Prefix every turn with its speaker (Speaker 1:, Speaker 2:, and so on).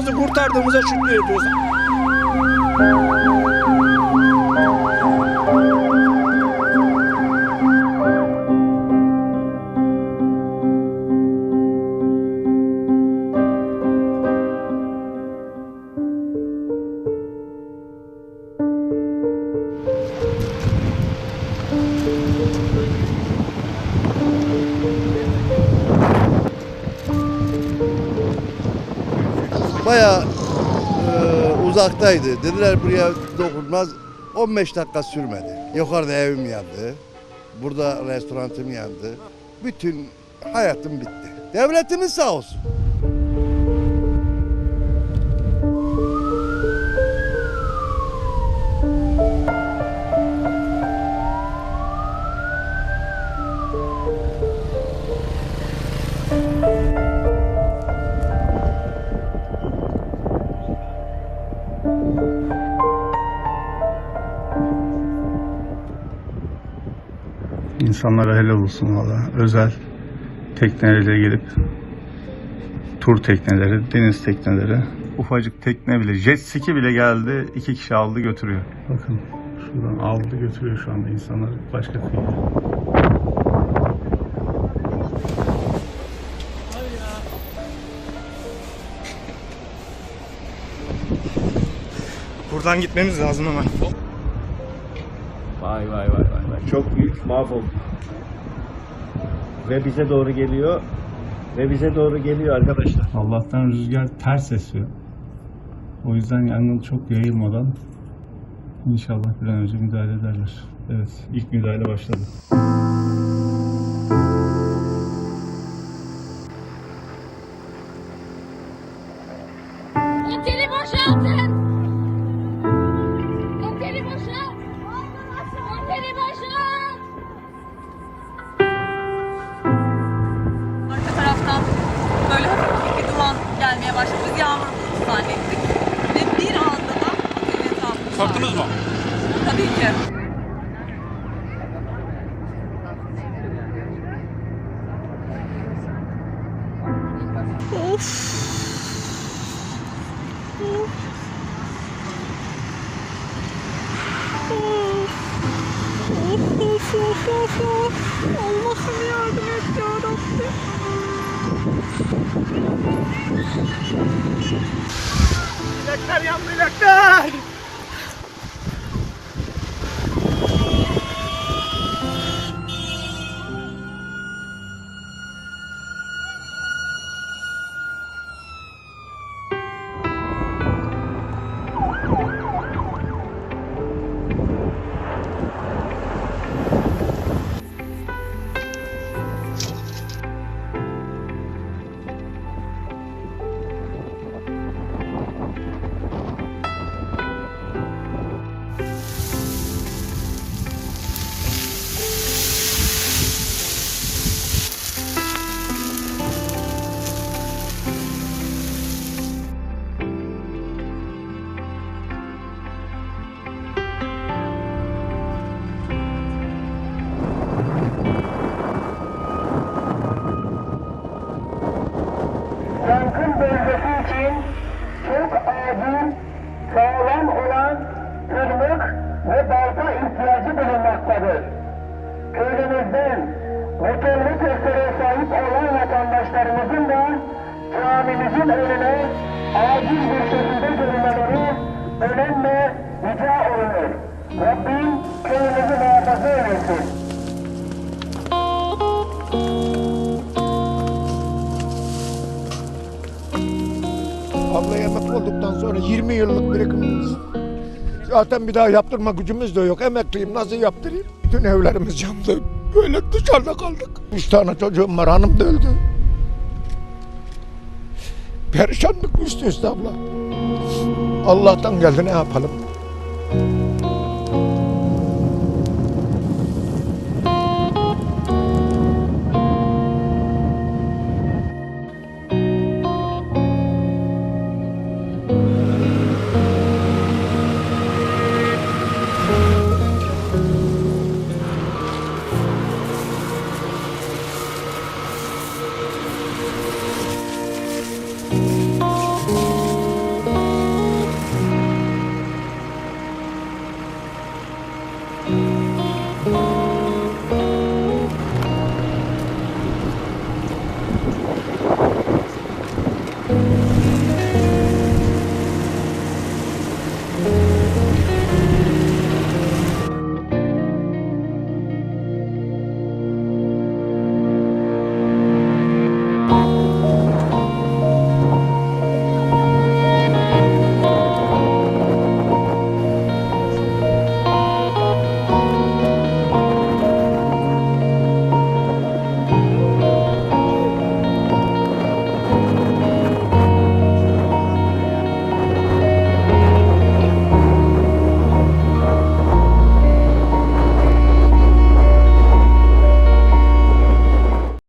Speaker 1: canımızı kurtardığımıza şükrediyoruz.
Speaker 2: Bayağı e, uzaktaydı. Dediler buraya dokunmaz. 15 dakika sürmedi. Yukarıda evim yandı. Burada restoranım yandı. Bütün hayatım bitti. Devletimiz sağ olsun.
Speaker 3: İnsanlara helal olsun valla. Özel teknelerle gelip tur tekneleri, deniz tekneleri. Ufacık tekne bile, jet ski bile geldi. iki kişi aldı götürüyor. Bakın şuradan aldı götürüyor şu anda insanlar başka kıyıya.
Speaker 4: Buradan gitmemiz lazım hemen.
Speaker 5: Vay vay vay vay. vay. Çok büyük mahvolduk. Ve bize doğru geliyor. Ve bize doğru geliyor arkadaşlar.
Speaker 3: Allah'tan rüzgar ters esiyor. O yüzden yangın çok yayılmadan inşallah bir an önce müdahale ederler. Evet, ilk müdahale başladı.
Speaker 6: Oteli boşaltın.
Speaker 7: Gelmeye başladı. Biz yağmur bulutu zannettik. Ve bir anda da otelin etrafını Korktunuz mu? Tabii ki. Allah'ım yardım et ya Rabbim.
Speaker 4: Bilekler yandı bilekler.
Speaker 8: Camimizin önüne acil bir şekilde görünmeleri önemli rica olunur. Rabbim köyümüzü muhafaza eylesin.
Speaker 1: Abla emekli olduktan sonra 20 yıllık birikimimiz. Zaten bir daha yaptırma gücümüz de yok. Emekliyim nasıl yaptırayım? Bütün evlerimiz yandı. Böyle dışarıda kaldık. Üç tane çocuğum var hanım da öldü. Perişanlık üstü üste abla. Allah'tan geldi ne yapalım?